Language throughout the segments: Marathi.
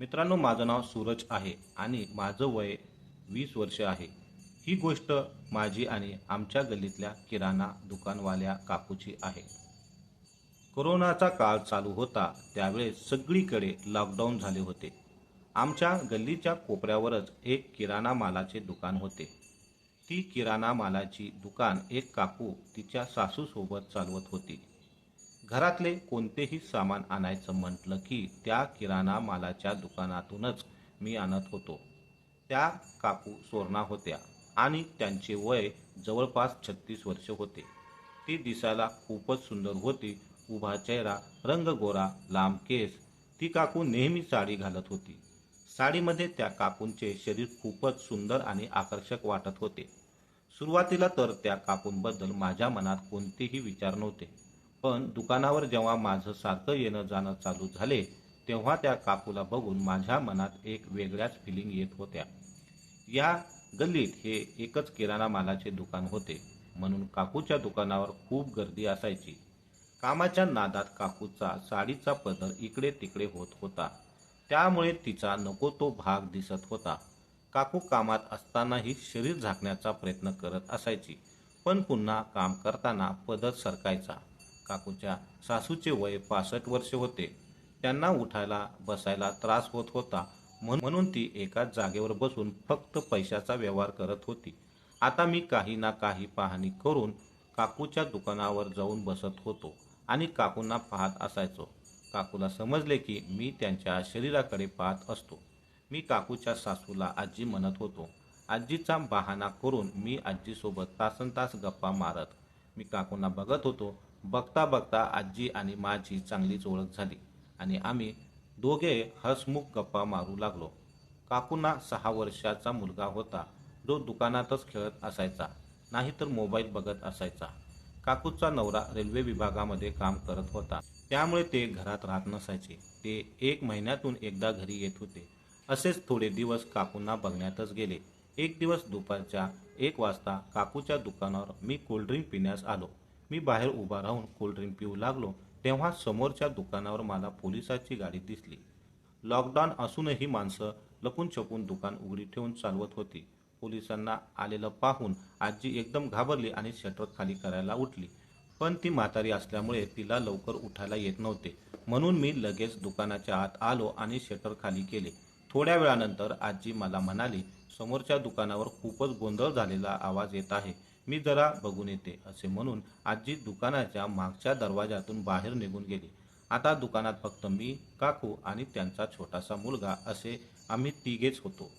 मित्रांनो माझं नाव सूरज आहे आणि माझं वय वीस वर्ष आहे. ही गोष्ट माझी आणि आमच्या गल्लीतल्या किराणा दुकानवाल्या काकूची आहे. कोरोनाचा काळ चालू होता त्यावेळेस सगळीकडे लॉकडाऊन झाले होते. आमच्या गल्लीच्या कोपऱ्यावरच एक किराणा मालाचे दुकान होते. ती किराणा मालाची दुकान एक काकू तिच्या सासूसोबत चालवत होती. घरातले कोणतेही सामान आणायचं म्हटलं की त्या किराणा मालाच्या दुकानातूनच मी आणत होतो. त्या काकू सोरणा होत्या आणि त्यांचे वय जवळपास छत्तीस वर्ष होते. ती दिसायला खूपच सुंदर होती. उभा चेहरा रंग गोरा लांब केस. ती काकू नेहमी साडी घालत होती. साडीमध्ये त्या काकूंचे शरीर खूपच सुंदर आणि आकर्षक वाटत होते. सुरुवातीला तर त्या काकूंबद्दल माझ्या मनात कोणतेही विचार नव्हते. पण दुकानावर जेव्हा माझं सारखं येणं जाणं चालू झाले तेव्हा त्या काकूला बघून माझ्या मनात एक वेगळ्याच फिलिंग येत होत्या. या गल्लीत हे एकच किराणा मालाचे दुकान होते म्हणून काकूच्या दुकानावर खूप गर्दी असायची. कामाच्या नादात काकूचा साडीचा पदर इकडे तिकडे होत होता. त्यामुळे तिचा नको तो भाग दिसत होता. काकू कामात असतानाही शरीर झाकण्याचा प्रयत्न करत असायची पण पुन्हा काम करताना पदर सरकायचा. काकूच्या सासूचे वय पासष्ट वर्ष होते. त्यांना उठायला बसायला त्रास होत होता. म्हणून ती एकाच जागेवर बसून फक्त पैशाचा व्यवहार करत होती. आता मी काही ना काही पाहणी करून काकूच्या दुकानावर जाऊन बसत होतो आणि काकूंना पाहत असायचो. काकूला समजले की मी त्यांच्या शरीराकडे पाहत असतो. मी काकूच्या सासूला आजी म्हणत होतो. आजीचा बहाणा करून मी आजीसोबत तासन तास गप्पा मारत मी काकूंना बघत होतो. बघता बघता आजी आणि माझी चांगलीच ओळख झाली आणि आम्ही दोघे हसमुख गप्पा मारू लागलो. काकूंना सहा वर्षाचा मुलगा होता. जो दुकानातच खेळत असायचा नाहीतर मोबाईल बघत असायचा. काकूचा नवरा रेल्वे विभागामध्ये काम करत होता. त्यामुळे ते घरात राहत नसायचे. ते एक महिन्यातून एकदा घरी येत होते. असेच थोडे दिवस काकूंना बघण्यातच गेले. एक दिवस दुपारच्या एक वाजता काकूच्या दुकानावर मी कोल्ड्रिंक पिण्यास आलो. मी बाहेर उभा राहून कोल्ड्रिंक पिऊ लागलो तेव्हा समोरच्या दुकानावर मला पोलिसाची गाडी दिसली. लॉकडाऊन असूनही माणसं लपून छपून दुकान उघडी ठेवून चालवत होती. पोलिसांना आलेलं पाहून आजी एकदम घाबरली आणि शटर खाली करायला उठली. पण ती म्हातारी असल्यामुळे तिला लवकर उठायला येत नव्हते. म्हणून मी लगेच दुकानाच्या आत आलो आणि शटर खाली केले. थोड्या वेळानंतर आजी मला म्हणाली समोरच्या दुकानावर खूपच गोंधळ झालेला आवाज येत आहे. मी जरा बघून येते असे म्हणून आजी दुकानाच्या मागच्या दरवाजातून बाहेर निघून गेली. आता दुकानात फक्त मी काकू आणि त्यांचा छोटासा मुलगा असे आम्ही तिघेच होतो.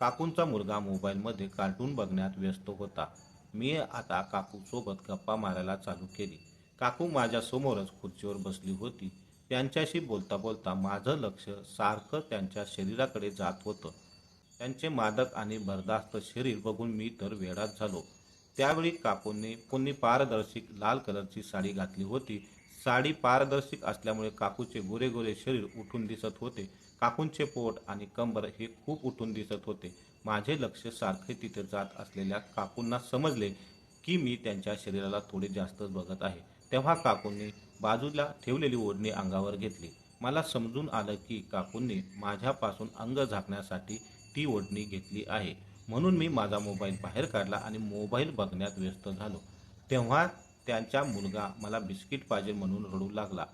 काकूंचा मुलगा मोबाईलमध्ये कार्टून बघण्यात व्यस्त होता. मी आता काकूसोबत गप्पा मारायला चालू केली. काकू माझ्या समोरच खुर्चीवर बसली होती. त्यांच्याशी बोलता बोलता माझं लक्ष सारखं त्यांच्या शरीराकडे जात होतं. त्यांचे मादक आणि बरदास्त शरीर बघून मी तर वेडात झालो. त्यावेळी काकूंनी पुन्ही पारदर्शक लाल कलरची साडी घातली होती. साडी पारदर्शक असल्यामुळे काकूचे गोरे गोरे शरीर उठून दिसत होते. काकूंचे पोट आणि कंबर हे खूप उठून दिसत होते. माझे लक्ष सारखे तिथे जात असलेल्या काकूंना समजले की मी त्यांच्या शरीराला थोडे जास्तच बघत आहे. तेव्हा काकूंनी बाजूला ठेवलेली ओढणी अंगावर घेतली. मला समजून आलं की काकूंनी माझ्यापासून अंग झाकण्यासाठी ती ओढणी घेतली आहे. म्हणून मी माझा मोबाईल बाहेर काढला आणि मोबाईल बघण्यात व्यस्त झालो. तेव्हा त्यांचा मुलगा मला बिस्किट पाहिजे म्हणून रडू लागला.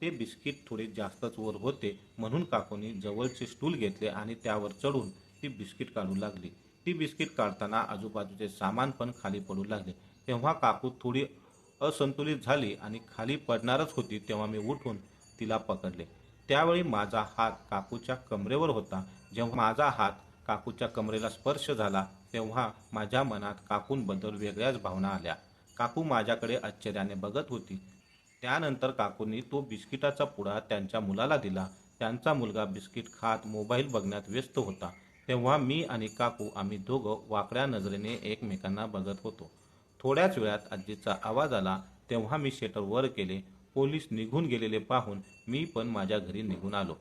ते बिस्किट थोडे जास्तच वर होते म्हणून काकूनी जवळचे स्टूल घेतले आणि त्यावर चढून ती बिस्किट काढू लागली. ती बिस्किट काढताना आजूबाजूचे सामान पण खाली पडू लागले. तेव्हा काकू थोडी असंतुलित झाली आणि खाली पडणारच होती तेव्हा मी उठून तिला पकडले. त्यावेळी माझा हात काकूच्या कमरेवर होता. जेव्हा माझा हात काकूच्या कमरेला स्पर्श झाला तेव्हा माझ्या मनात काकूंबद्दल वेगळ्याच भावना आल्या. काकू माझ्याकडे आश्चर्याने बघत होती. त्यानंतर काकूंनी तो बिस्किटाचा पुडा त्यांच्या मुलाला दिला. त्यांचा मुलगा बिस्किट खात मोबाईल बघण्यात व्यस्त होता. तेव्हा मी आणि काकू आम्ही दोघं वाकड्या नजरेने एकमेकांना बघत होतो. थोड्याच वेळात आजीचा आवाज आला. तेव्हा मी शेटर वर केले पोलीस निघून गेलेले पाहून मी पण माझ्या घरी निघून आलो.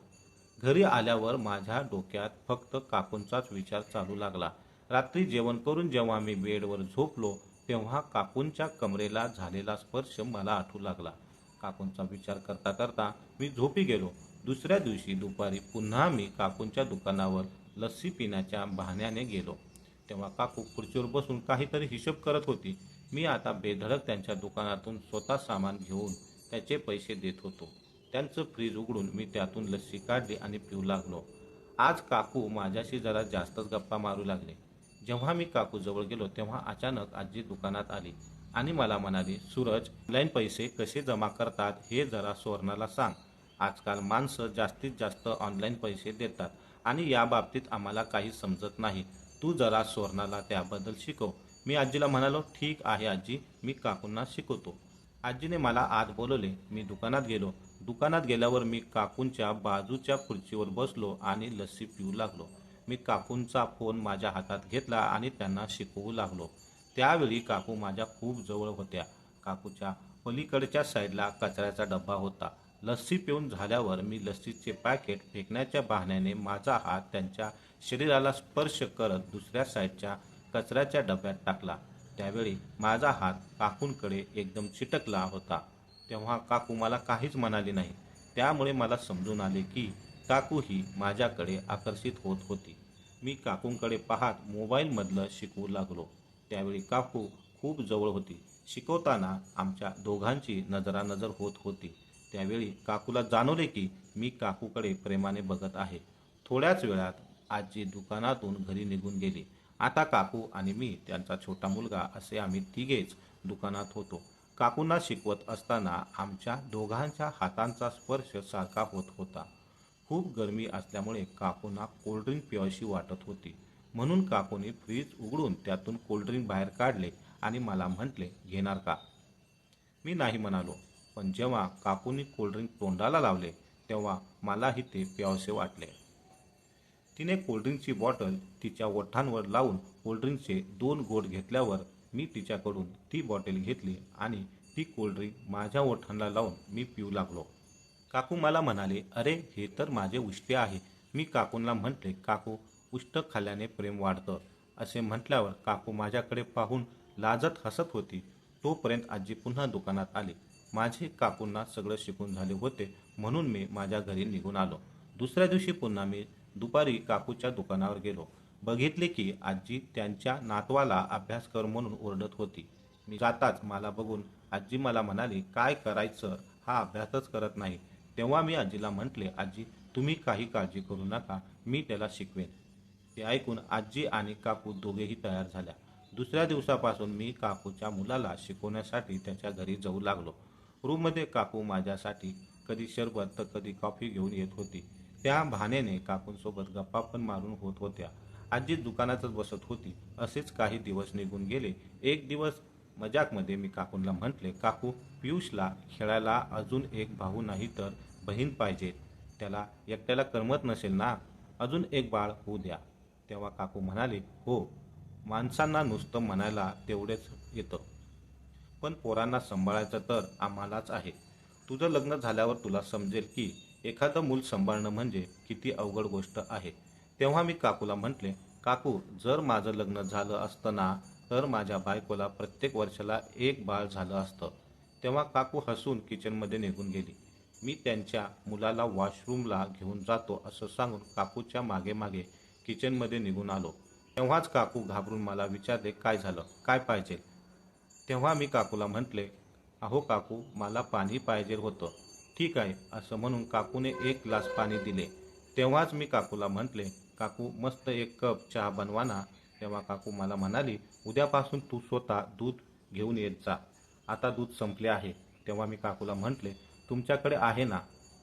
घरी आल्यावर माझ्या डोक्यात फक्त काकूंचाच विचार चालू लागला. रात्री जेवण करून जेव्हा मी बेडवर झोपलो तेव्हा काकूंच्या कमरेला झालेला स्पर्श मला आठवू लागला. काकूंचा विचार करता करता मी झोपी गेलो. दुसऱ्या दिवशी दुपारी पुन्हा मी काकूंच्या दुकानावर लस्सी पिण्याच्या बहाण्याने गेलो. तेव्हा काकू खुर्चीवर बसून काहीतरी हिशोब करत होती. मी आता बेधडक त्यांच्या दुकानातून स्वतः सामान घेऊन त्याचे पैसे देत होतो. त्यांचं फ्रीज उघडून मी त्यातून लस्सी काढली आणि पिऊ लागलो. आज काकू माझ्याशी जरा जास्तच गप्पा मारू लागले. जेव्हा मी काकू जवळ गेलो तेव्हा अचानक आजी दुकानात आली आणि मला म्हणाली सूरज ऑनलाईन पैसे कसे जमा करतात हे जरा सुवर्णाला सांग. आजकाल माणसं जास्तीत जास्त ऑनलाईन पैसे देतात आणि या बाबतीत आम्हाला काही समजत नाही. तू जरा सुवर्णाला त्याबद्दल शिकव. मी आजीला म्हणालो ठीक आहे आजी मी काकूंना शिकवतो. आजीने मला आत बोलवले. मी दुकानात गेलो. दुकानात गेल्यावर मी काकूंच्या बाजूच्या खुर्चीवर बसलो आणि लस्सी पिऊ लागलो. मी काकूंचा फोन माझ्या हातात घेतला आणि त्यांना शिकवू लागलो. त्यावेळी काकू माझ्या खूप जवळ होत्या. काकूच्या पलीकडच्या साईडला कचऱ्याचा डब्बा होता. लस्सी पिऊन झाल्यावर मी लस्सीचे पॅकेट फेकण्याच्या बहाण्याने माझा हात त्यांच्या शरीराला स्पर्श करत दुसऱ्या साईडच्या कचऱ्याच्या डब्यात टाकला. त्यावेळी माझा हात काकूंकडे एकदम चिटकला होता. तेव्हा काकू मला काहीच म्हणाले नाही. त्यामुळे मला समजून आले की काकू ही माझ्याकडे आकर्षित होत होती. मी काकूंकडे पाहत मोबाईलमधलं शिकवू लागलो. त्यावेळी काकू खूप जवळ होती. शिकवताना आमच्या दोघांची नजरानजर होत होती. त्यावेळी काकूला जाणवले की मी काकूकडे प्रेमाने बघत आहे. थोड्याच वेळात आजी दुकानातून घरी निघून गेली. आता काकू आणि मी त्यांचा छोटा मुलगा असे आम्ही तिघेच दुकानात होतो. काकूंना शिकवत असताना आमच्या दोघांच्या हातांचा स्पर्श सारखा होत होता. खूप गरमी असल्यामुळे काकूंना कोल्ड्रिंक प्यावशी वाटत होती. म्हणून काकूने फ्रीज उघडून त्यातून कोल्ड्रिंक बाहेर काढले आणि मला म्हटले घेणार का? मी नाही म्हणालो पण जेव्हा काकूनी कोल्ड्रिंक तोंडाला लावले तेव्हा मलाही ते प्यावसे वाटले. तिने कोल्ड्रिंकची बॉटल तिच्या ओठांवर लावून कोल्ड्रिंकचे दोन गोट घेतल्यावर मी तिच्याकडून ती बॉटल घेतली आणि ती कोल्ड्रिंक माझ्या ओठांना लावून मी पिऊ लागलो. काकू मला म्हणाले अरे हे तर माझे उष्टे आहे. मी काकूंना म्हटले काकू उष्ट खाल्ल्याने प्रेम वाढतं. असे म्हटल्यावर काकू माझ्याकडे पाहून लाजत हसत होती. तोपर्यंत आजी पुन्हा दुकानात आली. माझे काकूंना सगळं शिकून झाले होते म्हणून मी माझ्या घरी निघून आलो. दुसऱ्या दिवशी पुन्हा मी दुपारी काकूच्या दुकानावर गेलो. बघितले की आजी त्यांच्या नातवाला अभ्यास कर म्हणून ओरडत होती. मी जाताच मला बघून आजी मला म्हणाली काय करायचं? हा अभ्यासच करत नाही. तेव्हा मी आजीला म्हटले आजी तुम्ही काही काळजी करू नका मी त्याला शिकवेन. ते ऐकून आजी आणि काकू दोघेही तयार झाल्या. दुसऱ्या दिवसापासून मी काकूच्या मुलाला शिकवण्यासाठी त्याच्या घरी जाऊ लागलो. रूममध्ये काकू माझ्यासाठी कधी शरबत तर कधी कॉफी घेऊन येत होती. त्या भानेने काकूंसोबत गप्पा पण मारून होत होत्या. आजी दुकानातच बसत होती. असेच काही दिवस निघून गेले. एक दिवस मजाकमध्ये मी काकूंना म्हटले काकू पियुषला खेळायला अजून एक भाऊ नाही तर बहीण पाहिजे. त्याला एकट्याला करमत नसेल ना? अजून एक बाळ होऊ द्या. तेव्हा काकू म्हणाले हो माणसांना नुसतं म्हणायला तेवढेच येतं. पण पोरांना सांभाळायचं तर आम्हालाच आहे. तुझं लग्न झाल्यावर तुला समजेल की एखादं मूल सांभाळणं म्हणजे किती अवघड गोष्ट आहे. तेव्हा मी काकूला म्हटले काकू जर माझं लग्न झालं असतं ना तर माझ्या बायकोला प्रत्येक वर्षाला एक बाळ झालं असतं. तेव्हा काकू हसून किचनमध्ये निघून गेली. मी त्यांच्या मुलाला वॉशरूमला घेऊन जातो असं सांगून काकूच्या मागे मागे किचनमध्ये निघून आलो. तेव्हाच काकू घाबरून मला विचारले काय झालं? काय पाहिजे? तेव्हा मी काकूला म्हटले अहो काकू मला पाणी पाहिजे होतं. ठीक आहे असं म्हणून काकूने एक ग्लास पाणी दिले. तेव्हाच मी काकूला म्हटले काकू मस्त एक कप चहा बनवा ना. तेव्हा काकू मला म्हणाली उद्यापासून तू स्वतः दूध घेऊन येत जा. आता दूध संपले आहे. तेव्हा मी काकूला म्हटले तुमच्याकडे आहे ना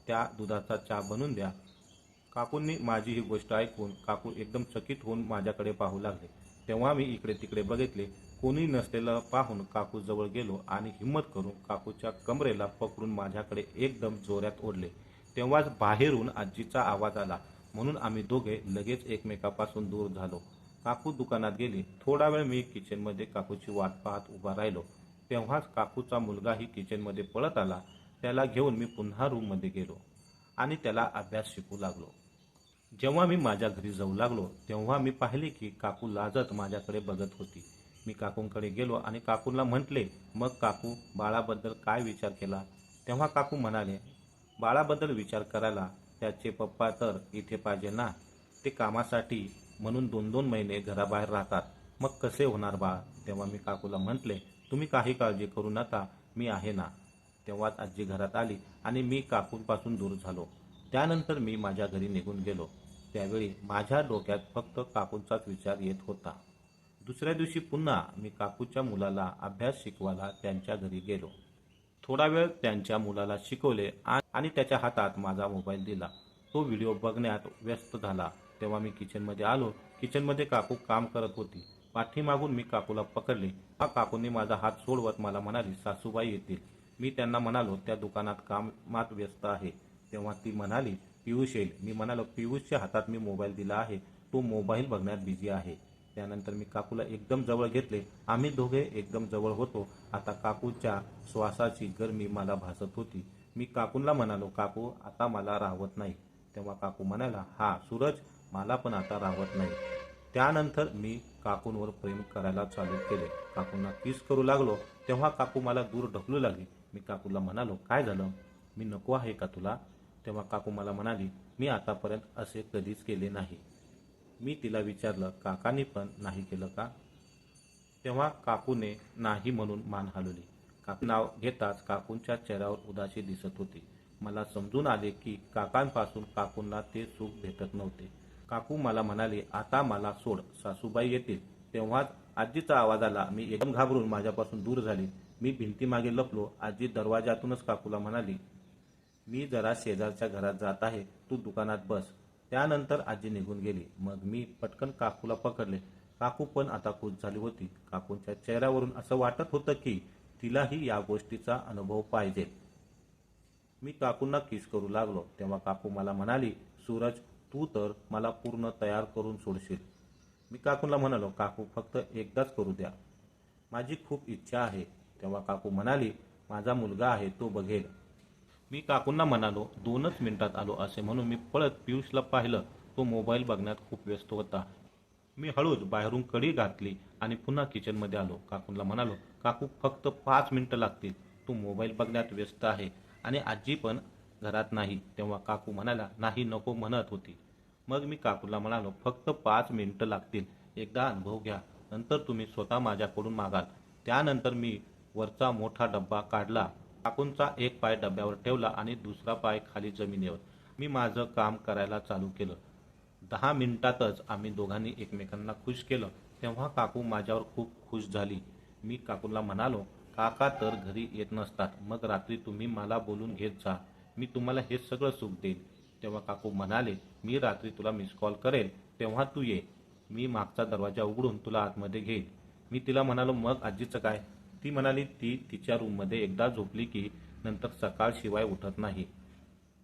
त्या दुधाचा चहा बनवून द्या. काकूंनी माझी ही गोष्ट ऐकून काकू एकदम चकित होऊन माझ्याकडे पाहू लागले. तेव्हा मी इकडे तिकडे बघितले. कोणी नसलेलं पाहून काकू जवळ गेलो आणि हिंमत करून काकूच्या कमरेला पकडून माझ्याकडे एकदम जोऱ्यात ओढले. तेव्हाच बाहेरून आजीचा आवाज आला. म्हणून आम्ही दोघे लगेच एकमेकापासून दूर झालो. काकू दुकानात गेली. थोडा वेळ मी किचनमध्ये काकूची वाट पाहत उभा राहिलो. तेव्हाच काकूचा मुलगाही किचनमध्ये पळत आला. त्याला घेऊन मी पुन्हा रूममध्ये गेलो आणि त्याला अभ्यास शिकू लागलो. जेव्हा मी माझ्या घरी जाऊ लागलो तेव्हा मी पाहिले की काकू लाजत माझ्याकडे बघत होती. मी काकूंकडे गेलो आणि काकूंना म्हटले मग काकू बाळाबद्दल काय विचार केला? तेव्हा काकू म्हणाले बाळाबद्दल विचार करायला त्याचे पप्पा तर इथे पाहिजे ना. ते कामासाठी म्हणून दोन दोन महिने घराबाहेर राहतात. मग कसे होणार बाळ? तेव्हा मी काकूला म्हटले तुम्ही काही काळजी करू नका मी आहे ना. तेव्हाच आजी घरात आली आणि मी काकूंपासून दूर झालो. त्यानंतर मी माझ्या घरी निघून गेलो. त्यावेळी माझ्या डोक्यात फक्त काकूंचाच विचार येत होता. दुसऱ्या दिवशी पुन्हा मी काकूच्या मुलाला अभ्यास शिकवायला त्यांच्या घरी गेलो. थोडा वेळ त्यांच्या मुलाला शिकवले आणि त्याच्या हातात माझा मोबाईल दिला. तो व्हिडिओ बघण्यात व्यस्त झाला. तेव्हा मी किचनमध्ये आलो. किचनमध्ये काकू काम करत होती. पाठीमागून मी काकूला पकडले. हा काकूंनी माझा हात सोडवत मला म्हणाली सासूबाई येतील. मी त्यांना म्हणालो त्या दुकानात कामात व्यस्त आहे. तेव्हा ती म्हणाली पियुष येईल. मी म्हणालो पियुषच्या हातात मी मोबाईल दिला आहे. तो मोबाईल बघण्यात बिझी आहे. त्यानंतर मी काकूला एकदम जवळ घेतले. आम्ही दोघे एकदम जवळ होतो. आता काकूच्या श्वासाची गरमी मला भासत होती. मी काकूंना म्हणालो काकू आता मला राहवत नाही. तेव्हा काकू म्हणाला हा सूरज मला पण आता राहवत नाही. त्यानंतर मी काकूंवर प्रेम करायला चालू केले. काकूंना किस करू लागलो. तेव्हा काकू मला दूर ढकलू लागली. मी काकूला म्हणालो काय झालं? मी नको आहे का तुला? तेव्हा काकू मला म्हणाली मी आतापर्यंत असे कधीच केले नाही. मी तिला विचारलं काकांनी पण नाही केलं का? तेव्हा काकूने नाही म्हणून मान हलवली. काकू नाव घेताच काकूंच्या चेहऱ्यावर उदासी दिसत होती. मला समजून आले की काकांपासून काकूंना ते सुख भेटत नव्हते. काकू मला म्हणाले आता मला सोड सासूबाई येतील. तेव्हाच आजीचा आवाज आला. मी एकदम घाबरून माझ्यापासून दूर झाली. मी भिंतीमागे लपलो. आजी दरवाजातूनच काकूला म्हणाली मी जरा शेजारच्या घरात जात आहे तू दुकानात बस. त्यानंतर आजी निघून गेली. मग मी पटकन काकूला पकडले. काकू पण आता खुश झाली होती. काकूंच्या चेहऱ्यावरून असं वाटत होतं की तिलाही या गोष्टीचा अनुभव पाहिजे. मी काकूंना किस करू लागलो. तेव्हा काकू मला म्हणाली सूरज तू तर मला पूर्ण तयार करून सोडशील. मी काकूंना म्हणालो काकू फक्त एकदाच करू द्या. माझी खूप इच्छा आहे. तेव्हा काकू म्हणाली माझा मुलगा आहे तो बघेल. मी काकूंना म्हणालो दोनच मिनिटात आलो असे म्हणून मी पळत पियुषला पाहिलं. तो मोबाईल बघण्यात खूप व्यस्त होता. मी हळूच बाहेरून कडी घातली आणि पुन्हा किचनमध्ये आलो. काकूंना म्हणालो काकू फक्त पाच मिनटं लागतील. तू मोबाईल बघण्यात व्यस्त आहे आणि आजी पण घरात नाही. तेव्हा काकू म्हणाला नाही नको म्हणत होती. मग मी काकूला म्हणालो फक्त पाच मिनटं लागतील. एकदा अनुभव घ्या. नंतर तुम्ही स्वतः माझ्याकडून मागाल. त्यानंतर मी वरचा मोठा डब्बा काढला. काकूंचा एक पाय डब्यावर ठेवला आणि दुसरा पाय खाली जमिनीवर. मी माझं काम करायला चालू केलं. दहा मिनिटातच आम्ही दोघांनी एकमेकांना खुश केलं. तेव्हा काकू माझ्यावर खूप खुश झाली. मी काकूला म्हणालो काका तर घरी येत नसतात. मग रात्री तुम्ही मला बोलून घेत जा. मी तुम्हाला हे सगळं सुख देईन. तेव्हा काकू म्हणाले मी रात्री तुला मिस कॉल करेल. तेव्हा तू ये. मी मागचा दरवाजा उघडून तुला आतमध्ये घेईन. मी तिला म्हणालो मग आजीचं काय? ती म्हणाली ती तिच्या रूममध्ये एकदा झोपली की नंतर सकाळशिवाय उठत नाही.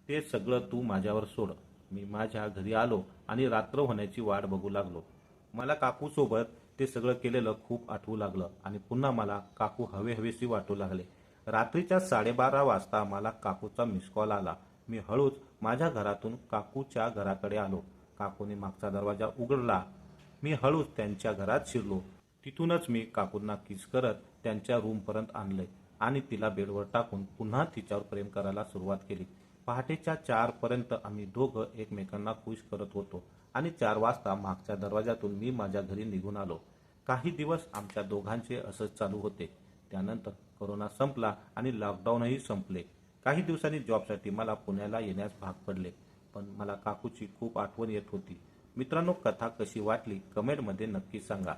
ते सगळं तू माझ्यावर सोड. मी माझ्या घरी आलो आणि रात्र होण्याची वाट बघू लागलो. मला काकूसोबत ते सगळं केलेलं खूप आठवू लागलं आणि पुन्हा मला काकू हवे हवेशी वाटू लागले. रात्रीच्या साडेबारा वाजता मला काकूचा मिस कॉल आला. मी हळूच माझ्या घरातून काकूच्या घराकडे आलो. काकूने मागचा दरवाजा उघडला. मी हळूच त्यांच्या घरात शिरलो. तिथूनच मी काकूंना किस करत त्यांच्या रूमपर्यंत आणले आणि तिला बेडवर टाकून पुन्हा तिच्यावर प्रेम करायला सुरुवात केली. पहाटेच्या चार पर्यंत आम्ही दोघं एकमेकांना खुश करत होतो. आणि चार वाजता मागच्या दरवाजातून मी माझ्या घरी निघून आलो. काही दिवस आमच्या दोघांचे असंच चालू होते. त्यानंतर करोना संपला आणि लॉकडाऊनही संपले. काही दिवसांनी जॉबसाठी मला पुण्याला येण्यास भाग पडले. पण मला काकूची खूप आठवण येत होती. मित्रांनो कथा कशी वाटली कमेंटमध्ये नक्की सांगा.